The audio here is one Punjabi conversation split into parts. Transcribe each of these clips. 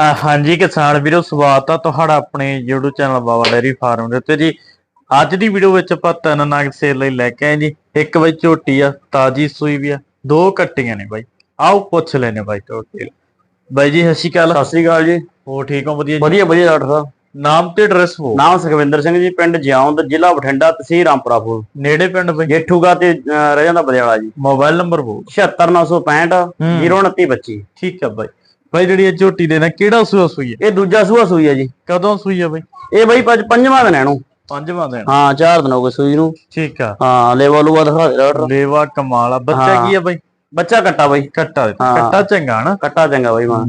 ਅਹ ਹਾਂਜੀ ਕਿਸਾਨ ਵੀਰੋ ਸਵਾਗਤ ਆ ਤੁਹਾਡਾ ਆਪਣੇ YouTube channel Baba dairy farm ਦੇ ਉੱਤੇ। ਜੀ ਅੱਜ ਦੀ ਵੀਡੀਓ ਵਿੱਚ ਆਪਾਂ ਤਿੰਨ ਨਗ ਸੇਲ ਲਈ ਲੈ ਕੇ ਆਏ ਜੀ। ਇੱਕ ਬਈ ਝੋਟੀ ਆ ਤਾਜੀ ਸੂਈ ਵੀ ਆ। ਦੋ ਕੱਟੀਆਂ ਨੇ ਬਾਈ। ਆਓ ਪੁੱਛ ਲੈਨੇ ਬਾਈ ਝੋਟੀ ਬਾਈ ਜੀ ਸਤਿ ਸ਼੍ਰੀ ਅਕਾਲ। ਸਤਿ ਸ੍ਰੀ ਅਕਾਲ ਜੀ। ਹੋ ਠੀਕ ਹੋ? ਵਧੀਆ ਜੀ? ਵਧੀਆ ਵਧੀਆ ਡਾਕਟਰ ਸਾਹਿਬ। ਨਾਮ ਤੇ ਐਡਰੈਸ ਹੋ ਨਾਮ ਸੁਖਵਿੰਦਰ ਸਿੰਘ ਜੀ ਪਿੰਡ ਜਿਉਂਦ ਜ਼ਿਲ੍ਹਾ ਬਠਿੰਡਾ ਤਹਿਸੀਲ ਰਾਮਪੁਰਾ ਫੂਲ ਨੇੜੇ ਪਿੰਡ ਬਾਈ? ਜੇਠੂਗਾ ਤੇ ਅਹ, ਰਹਿ ਜਾਂਦਾ ਬਦਿਆਲਾ ਜੀ। ਮੋਬਾਈਲ ਨੰਬਰ ਹੋ। 76965 ਹੂੰ। 02925 ਠੀਕ ਆ ਬਾਈ। ਬਾਈ ਜਿਹੜੀ ਇਹ ਝੋਟੀ ਦੇ ਨਾ ਕਿਹੜਾ ਸੂਆ ਸੂਈ ਹੈ? ਇਹ ਦੂਜਾ ਸੂਆ ਸੂਈ ਹੈ ਜੀ। ਕਦੋਂ ਸੂਈ ਹੈ ਬਾਈ? ਇਹ ਬਈ ਪੰਜ- ਪੰਜਵਾਂ ਦਿਨ ਹੈ ਇਹਨੂੰ। ਪੰਜਵਾਂ ਦਿਨ। ਹਾਂ ਚਾਰ ਦਿਨ ਹੋ ਗਏ ਸੂਈ ਨੂੰ। ਠੀਕ ਆ। ਹਾਂ ਲੇਵਾ ਲੂਆ ਦਿਖਾ ਦੇ ਡਾਕਟਰ ਲੇਵਾ ਕਮਾਲ ਆ। ਬੱਚਾ ਹਾਂ। ਕੀ ਆ ਬਾਈ? ਬੱਚਾ ਕੱਟਾ ਬਈ। ਕੱਟਾ ਹਾਂ। ਕੱਟਾ ਚੰਗਾ ਨਾ ਕੱਟਾ ਚੰਗਾ ਬਈ ਮਾਂ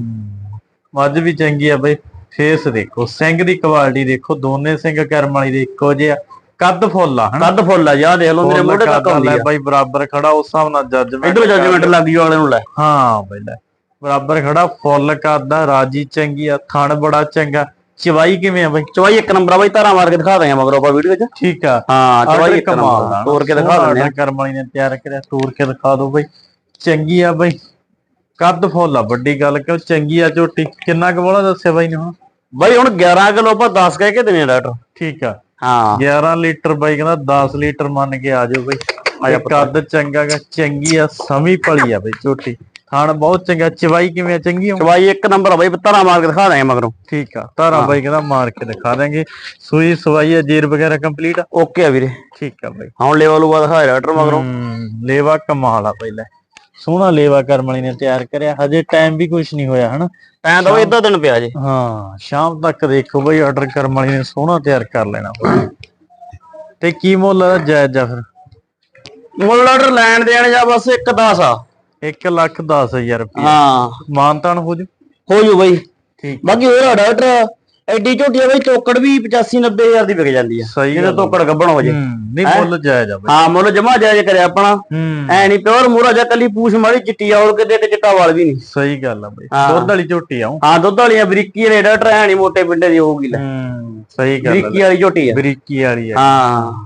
ਮੱਝ ਵੀ ਚੰਗੀ ਆ ਬਈ। ਫੇਸ ਦੇਖੋ ਸਿੰਘ ਦੀ ਕੁਆਲਿਟੀ ਦੇਖੋ। ਦੋਨੇ ਸਿੰਘ ਕਰਮ ਵਾਲੀ ਦੇ ਇੱਕੋ ਜਿਹੇ ਆ। ਕੱਦ ਫੁੱਲ ਆ ਹਨਾ? ਕੱਦ ਫੁੱਲ ਆ ਜਾ। ਦੇਖ ਲਓ ਮੇਰੇ ਮੋਢੇ ਤੱਕ ਆਉਂਦੀ ਆ। ਬਾਈ ਬਰਾਬਰ ਖੜਾ ਉਸ ਹਿਸਾਬ ਨਾਲ ਜੱਜਮੈਂਟ ਇਧਰ ਜੱਜਮੈਂਟ ਲੱਗ ਵਾਲੇ ਨੂੰ ਲੈ। ਹਾਂ ਬਈ ਲੈ। ਬਰਾਬਰ ਖੜਾ ਫੁੱਲ ਕੱਦ ਆ ਰਾਜੀ ਚੰਗੀ ਆ ਥਣ ਬੜਾ ਚੰਗਾ। ਚਵਾਈ ਕਿਵੇਂ ਆ ਬਈ? ਚਵਾਈ ਇੱਕ ਨੰਬਰ ਆ ਬਈ ਧਾਰਾ ਮਾਰ ਕੇ ਦਿਖਾ ਦਾਂਗੇ ਮਗਰੋਂ ਆਪਾਂ ਵੀਡੀਓ ਵਿੱਚ ਠੀਕ ਆ। ਹਾਂ ਚਵਾਈ ਇੱਕ ਨੰਬਰ ਤੋੜ ਕੇ ਦਿਖਾ ਦਿੰਦੇ ਆ। ਕਰਮ ਵਾਲੀ ਨੇ ਤਿਆਰ ਕਰਿਆ ਤੋੜ ਕੇ ਦਿਖਾ ਦਿਓ ਬਈ। ਚੰਗੀ ਆ ਬਈ। ਕੱਦ ਫੁੱਲ ਆ ਵੱਡੀ ਗੱਲ ਕਿਉਂ? ਚੰਗੀ ਆ ਝੋਟੀ। ਕਿੰਨਾ ਕੁ ਬੋਲਾ ਦੱਸਿਆ ਬਾਈ ਨੇ ਹੁਣ? ਬਈ ਹੁਣ 11 ਕਿਲੋ ਆਪਾਂ 10 ਕਹਿ ਕੇ ਦਿੰਦੇ ਆ ਡਾਕਟਰ। ਠੀਕ ਆ। ਹਾਂ। 11 ਲੀਟਰ ਬਾਈ ਕਹਿੰਦਾ 10 ਲੀਟਰ ਮੰਨ ਕੇ ਆ ਜਾਓ ਬਈ। ਆਜਾ ਇਹ ਕੱਦ ਚੰਗਾ ਗਾ ਚੰਗੀ ਆ ਸਮੀ ਪਲੀ ਆ ਬਈ ਝੋਟੀ। ਖਾਣ ਬਹੁਤ ਚੰਗਾ। ਚਵਾਈ ਕਿਵੇਂ ਆ? ਚੰਗੀ ਆ ਚਵਾਈ ਇੱਕ ਨੰਬਰ ਆ ਬਈ ਧਾਰਾ ਮਾਰ ਕੇ ਦਿਖਾ ਦਾਂਗੇ ਮਗਰੋਂ। ਠੀਕ ਆ ਤਾਰਾ ਬਾਈ ਕਹਿੰਦਾ ਮਾਰ ਕੇ ਦਿਖਾ ਦਾਂਗੇ ਸੂਈ ਸਵਾਈ ਆ ਜੀਰ ਵਗੈਰਾ ਕੰਪਲੀਟ ਆ? ਓਕੇ ਆ ਵੀਰੇ। ਠੀਕ ਆ ਬਾਈ। ਹੁਣ ਲੈਵਲ ਲੂਆ ਦਿਖਾ ਡਾਕਟਰ ਮਗਰੋਂ। ਹਮ, ਲੇਵਾ ਕਮਾਲ ਆ ਪਹਿਲਾਂ ਸੋਹਣਾ ਲੇਵਾ ਕਰਮਣੀ ਨੇ ਤਿਆਰ ਕਰਿਆ। ਹਜੇ ਟਾਈਮ ਵੀ ਕੁਝ ਨਹੀਂ ਹੋਇਆ ਹਨਾ? ਐਂ ਤਾਂ ਬਈ ਇਦਾਂ ਦਿਨ ਪਿਆ ਜੇ। ਹਾਂ ਸ਼ਾਮ ਤੱਕ ਦੇਖੋ ਬਈ ਆਰਡਰ ਕਰਮ ਵਾਲੀ ਨੇ ਸੋਹਣਾ ਤਿਆਰ ਕਰ ਲੈਣਾ। ਤੇ ਕੀ ਮੁੱਲ ਆ? ਜਾਇਜ਼ ਆ ਫਿਰ। ਮੁੱਲ ਆਰਡਰ ਲੈਣ ਦੇਣ ਜਾਂ ਬਸ ਇੱਕ 10 ਆ 1 ਲੱਖ 10000 ਰੁਪਏ ਹਾਂ। ਮਾਨਤਾਨ ਹੋ ਜੂ? ਹੋ ਜੂ ਬਈ। ਠੀਕ ਬਾਕੀ ਹੋਰ ਆ ਡਾਕਟਰ ਐਡੀ ਝੋਟੀ ਆ ਬਈ ਚੋਕੜ ਵੀ 85 90 ਹਜ਼ਾਰ ਦੀ ਵਿਕ ਜਾਂਦੀ ਆ। ਸਹੀ ਜਿਹਦੇ ਆ। ਤੋਕੜ ਗੱਬਣ ਹੋ ਜੇ। ਨਹੀਂ ਮੁੱਲ ਜਾਇਜ਼ ਆ ਬਈ। ਹਾਂ ਮੁੱਲ ਜਮਾ ਜਾਇਜ਼ ਕਰਿਆ ਆਪਣਾ। ਐ ਨਹੀਂ ਪਿਓਰ ਮੂਰਾ ਜਾਂ ਕੱਲੀ ਪੂਛ ਮਾਰੀ ਚਿੱਟੀ ਔਰ ਕਿਤੇ ਤੇ ਚਿੱਟਾ ਵਾਲ ਵੀ ਨਹੀਂ ਸਹੀ ਗੱਲ ਆ ਬਈ। ਦੁੱਧ ਵਾਲੀ ਝੋਟੀ ਆਉਂ ਹਾਂ ਦੁੱਧ ਵਾਲੀਆਂ ਬਰੀਕੀ ਵਾਲੇ ਡਾਕਟਰ ਐ ਨਹੀਂ ਮੋਟੇ ਪਿੰਡੇ ਦੀ ਹੋਊਗੀ ਲੈ। ਸਹੀ ਗੱਲ ਆ ਬਰੀਕੀ ਵਾਲੀ ਝੋਟੀ ਆ। ਬਰੀਕੀ ਵਾਲੀ ਆ। ਹਾਂ।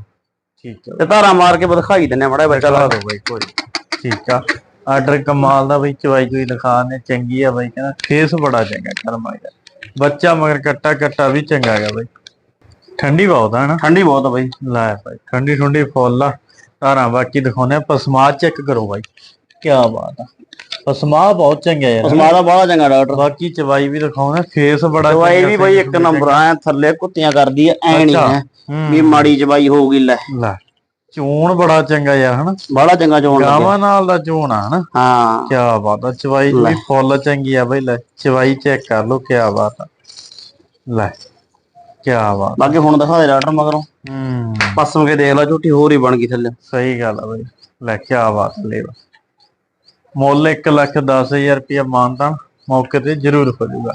ਠੀਕ ਆ ਤੇ ਧਾਰਾ ਮਾਰ ਕੇ ਦਿਖਾਈ ਦਿੰਨੇ ਮੜਾ ਚਲਾ ਲਾ। ਦੋ ਬਈ ਕੋਈ ਠੀਕ ਆ। ਆਰਡਰ ਕਮਾਲ ਦਾ ਬਈ ਚਵਾਈ ਚੋਈ ਲਿਖਾ ਨੇ ਚੰਗੀ ਆ ਬਈ ਕਹਿੰਦਾ ਫੇਸ ਬੜਾ ਚੰਗਾ ਕਰਮਾਈ ਦਾ ਬੱਚਾ ਮਗਰ ਕੱਟਾ ਕੱਟਾ ਵੀ ਚੰਗਾ ਹੈਗਾ ਬਈ। ਠੰਡੀ ਬਹੁਤ ਆ ਨਾ ਠੰਡੀ ਬਹੁਤ ਆ ਬਈ। ਲੈ ਭਾਈ ਠੰਡੀ ਠੰਡੀ ਫੁੱਲ ਆ। ਧਾਰਾਂ ਬਾਕੀ ਦਿਖਾਉਣੇ ਆ ਪਸਮਾ ਚੈੱਕ ਕਰੋ ਬਾਈ ਕੀ ਬਾਤ ਆ। ਪਸਮਾ ਬਹੁਤ ਚੰਗਾ ਯਾਰ। ਉਸਮਾ ਦਾ ਬੜਾ ਚੰਗਾ ਡਾਕਟਰ ਬਾਕੀ ਚਵਾਈ ਵੀ ਦਿਖਾਉਣਾ ਫੇਸ ਬੜਾ ਚੰਗਾ, ਵੀ ਬਈ ਇੱਕ ਨੰਬਰ ਆ ਥੱਲੇ ਕੁੱਤੀਆਂ ਕਰਦੀ ਐ ਐ ਨਹੀਂ। ਹੈ। ਵੀ ਮਾੜੀ ਜਵਾਈ ਹੋਊਗੀ ਲੈ। ਲੈ। ਚੂਣ ਬੜਾ ਚੰਗਾ ਯਾਰ ਹਨਾ? ਬੜਾ ਚੰਗਾ ਚੋਣ ਲੱਗਿਆ। ਗਾਵਾਂ ਨਾਲ ਦਾ ਚੂਣ ਆ ਹਨਾ? ਹਾਂ। ਕੀ ਬਾਤ ਆ ਚਵਾਈ ਵੀ ਫੁੱਲ ਚੰਗੀ ਆ ਬਈ ਲੈ ਚਵਾਈ ਚੈੱਕ ਕਰ ਲੋ ਕੀ ਬਾਤ ਆ। ਲੈ ਕੀ ਬਾਤ ਬਾਕੀ ਹੁਣ ਦਿਖਾ ਦੇ ਡਾਕਟਰ ਮਗਰੋਂ। ਹੂੰ। ਪਸਮ ਕੇ ਦੇਖ ਲੈ ਝੂਠੀ ਹੋਰ ਹੀ ਬਣ ਗਈ ਥੱਲੇ। ਸਹੀ ਗੱਲ ਆ ਬਈ। ਲੈ ਕੀ ਬਾਤ ਲੈ ਮੁੱਲ 1 ਲੱਖ 10000 ਰੁਪਇਆ ਮਾਨਤਾ ਮੌਕੇ ਤੇ ਜ਼ਰੂਰ ਹੋ ਜਾਊਗਾ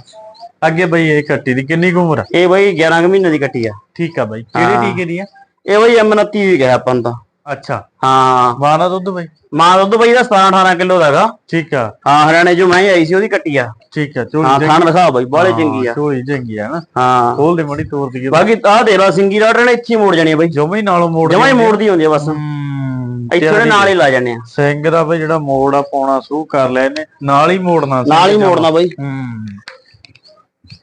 ਅੱਗੇ ਬਈ ਇਹ ਕੱਟੀ ਦੀ ਕਿੰਨੀ ਕੁ ਉਮਰ ਆ? ਇਹ ਬਈ 11 ਕੁ ਮਹੀਨੇ ਦੀ ਕੱਟੀ ਆ। ਠੀਕ ਆ ਬਈ। ਕਿਹੜੇ। ਟੀਕੇ ਦੀ ਆ? ਇਹ ਬਈ M29 ਵੀ ਗਿਆ ਆਪਾਂ ਨੂੰ ਤਾਂ। ਅੱਛਾ। ਹਾਂ। ਮਾਨਾ ਦੁੱਧ ਬਈ? ਮਾਂ ਦੁੱਧ ਬਈ ਦਾ 17 18 ਕਿਲੋ ਦਾ ਹੈਗਾ। ਠੀਕ ਆ। ਹਾਂ ਹਰਿਆਣੇ ਜੋ ਮੈਂ ਆਈ ਸੀ ਉਹਦੀ ਕੱਟੀ ਆ। ਠੀਕ ਆ ਝੋਲੀ ਹਾਂ ਖਾਣ ਦਿਖਾ ਬਈ ਬਾਲੇ ਚੰਗੀ ਆ। ਝੋਲੀ ਚੰਗੀ ਆ ਨਾ। ਹਾਂ। ਖੋਲ ਦੇ ਮੜੀ ਤੋੜ ਦਈਏ। ਬਾਕੀ ਆਹ ਦੇ ਲਾ ਸਿੰਗੀ ਡਾਕਟਰ ਨੇ ਇੱਥੇ ਮੋੜ ਜਾਣੀ ਬਈ। ਜਮੇ ਹੀ ਨਾਲੋਂ ਮੋੜ ਜਮਾ ਹੀ ਮੋੜਦੀ ਹੁੰਦੀ ਆ ਬਸ। ਇੱਥੇ ਨਾਲ ਹੀ ਲਾ ਜਾਂਦੇ ਆ। ਸਿੰਘ ਦਾ ਬਈ ਜਿਹੜਾ ਮੋੜ ਆ ਪਾਉਣਾ ਸ਼ੁਰੂ ਕਰ ਲਿਆ ਇਹਨੇ। ਨਾਲ ਹੀ ਮੋੜਨਾ ਸੀ ਨਾਲ ਹੀ ਮੋੜਨਾ ਬਈ। ਹੂੰ।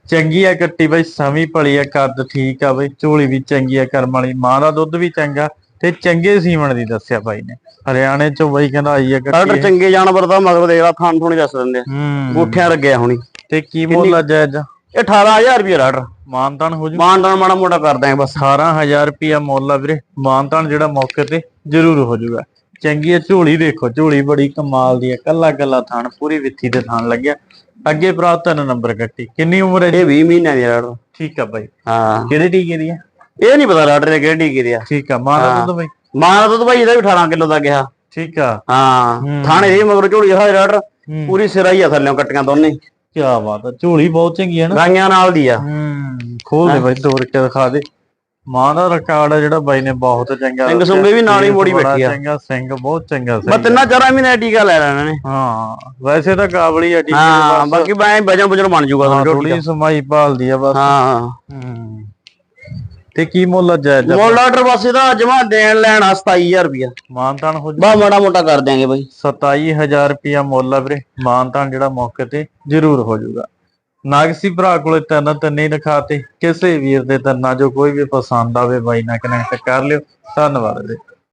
ਚੰਗੀ ਆ ਕੱਟੀ ਬਈ ਸਮੀ ਭਲੀ ਆ ਕੱਦ ਠੀਕ ਆ ਬਈ ਝੋਲੀ ਵੀ ਚੰਗੀ ਆ ਕਰਮ ਵਾਲੀ ਮਾਂ ਦਾ ਦੁੱਧ ਵੀ ਚੰਗਾ ਤੇ ਚੰਗੇ ਸੀਮਣ ਦੀ ਦੱਸਿਆ ਬਾਈ ਨੇ। ਹਰਿਆਣੇ ਚੋਂ ਬਈ ਕਹਿੰਦਾ ਆਈ ਆ ਡਾਕਟਰ ਕੱਟੀ ਚੰਗੇ ਜਾਨਵਰ ਦਾ ਮਗਰ ਦੇਖ ਲਾ ਥਾਣ ਥੋਣੀ ਦੱਸ ਦਿੰਦੇ ਆ। ਹੂੰ। ਗੂਠਿਆਂ ਲੱਗਿਆ ਹੁਣੀ। ਤੇ ਕੀ ਮੁੱਲ ਆ ਜਾਇਜ਼ ਇਹ 18000 ਰੁਪਏ ਡਾਕਟਰ ਮਾਨਤਾਨ ਹੋ ਜੂ? ਮਾਨਦਾਨ ਮਾੜਾ ਮੋਟਾ ਕਰ ਦਾਂਗੇ ਬਸ। 18000 ਰੁਪਿਆ ਮੁੱਲ ਆ ਵੀਰੇ। ਮਾਨਤਾਨ ਜਿਹੜਾ ਮੌਕੇ ਤੇ ਜ਼ਰੂਰ ਹੋ ਜਾਊਗਾ ਚੰਗੀ ਆ ਝੋਲੀ ਦੇਖੋ ਝੋਲੀ ਬੜੀ ਕਮਾਲ ਦੀ ਆ ਕੱਲਾ ਕੱਲਾ ਥਣ ਪੂਰੀ ਵਿੱਥੀ ਤੇ ਥਣ ਲੱਗਿਆ। ਅੱਗੇ ਭਰਾ ਤਿੰਨ ਨੰਬਰ ਕੱਟੀ ਕਿੰਨੀ ਉਮਰ ਹੈ ਜੀ? ਇਹ 20 ਮਹੀਨਿਆਂ ਦੀ ਡਾਕਟਰ ਠੀਕ ਆ ਬਾਈ। ਹਾਂ। ਕਿਹੜੇ ਟੀਕੇ ਦੀ ਆ? ਇਹ ਨਹੀਂ ਪਤਾ ਡਾਕਟਰ ਨੇ ਕਿਹੜੀ ਕੀ ਆ। ਠੀਕ ਆ ਮਾਂ ਦਾ ਦੁੱਧ ਬਾਈ? ਮਾਂ ਦਾ ਦੁੱਧ ਭਾਈ ਇਹਦਾ ਵੀ 18 ਕਿਲੋ ਦਾ ਗਿਆ। ਠੀਕ ਆ। ਹਾਂ। ਹੂੰ। ਥਾਣੇ ਇਹ ਮਗਰ ਝੋਲੀ ਦਿਖਾ ਡਾਕਟਰ ਹੂੰ। ਪੂਰੀ ਸਿਰਾ ਹੀ ਆ ਥੱਲੇ ਕੱਟੀਆਂ ਦੋਨੇ। ਹੀ। ਕੀ ਬਾਤ ਆ ਝੋਲੀ ਬਹੁਤ ਚੰਗੀ ਆ ਨਾ। ਗਾਈਆਂ ਨਾਲ ਦੀ ਆ। ਹੂੰ। ਖੋਲ ਦੇ ਬਾਈ ਤੋੜ ਕੇ ਦਿਖਾ ਦੇ। ਮਾਂ ਦਾ ਰਿਕਾਰਡ ਆ ਜਿਹੜਾ ਬਾਈ ਨੇ ਬਹੁਤ ਚੰਗਾ ਸਿੰਘ। ਸੁੰਗੇ ਵੀ ਨਾਲ ਹੀ ਮੋੜੀ ਬੈਠੀ ਆ। ਚੰਗਾ ਸਿੰਘ ਬਹੁਤ ਚੰਗਾ ਬਸ ਸਿੰਘ ਤਿੰਨਾਂ ਚਾਰਾਂ ਮਹੀਨੇ ਟੀਕਾ ਲੈ ਲੈਣਾ ਨੇ ਹਾਂ ਵੈਸੇ ਤਾਂ ਕਾਬਲੀ ਆ ਟੀਕੇ ਹਾਂ ਬਸ। ਬਾਕੀ ਬਾਈ ਵਜਨ ਵਜਨ ਬਣ ਜਾਊਗਾ ਹਾਂ, ਝੋਟੀ ਥੋੜੀ ਸਮਾਈ ਭਾਲਦੀ ਆ ਬਸ। ਹਾਂ ਹੂੰ। ਤੇ ਕੀ ਮੁੱਲ ਆ ਜਾਇਜ਼ ਮੋਲ ਆਰਡਰ ਬਸ ਇਹਦਾ ਜਮਾ ਦੇਣ ਲੈਣਾ 27000 ਰੁਪਇਆ। ਮਾਨਤਾਨ ਹੋ ਬਾ ਮਾੜਾ ਮੋਟਾ ਕਰ ਦਿਆਂਗੇ ਬਾਈ। 27000 ਰੁਪਿਆ ਮੁੱਲ ਆ ਵੀਰੇ। ਮਾਨਤਾਨ ਜਿਹੜਾ ਮੌਕੇ ਤੇ ਜ਼ਰੂਰ ਹੋ ਜਾਊਗਾ। ਨਾਗਸੀ ਭਰਾ ਕੋਲੇ ਤਿੰਨ ਤਿੰਨੇ ਹੀ ਦਿਖਾਤੇ ਕਿਸੇ ਵੀਰ ਦੇ ਤਿੰਨਾਂ ਜੋ ਕੋਈ ਵੀ ਪਸੰਦ ਆਵੇ ਬਾਈ ਨਾਲ ਕਨੈਕਟ ਕਰ ਲਿਓ। ਧੰਨਵਾਦ ਜੀ।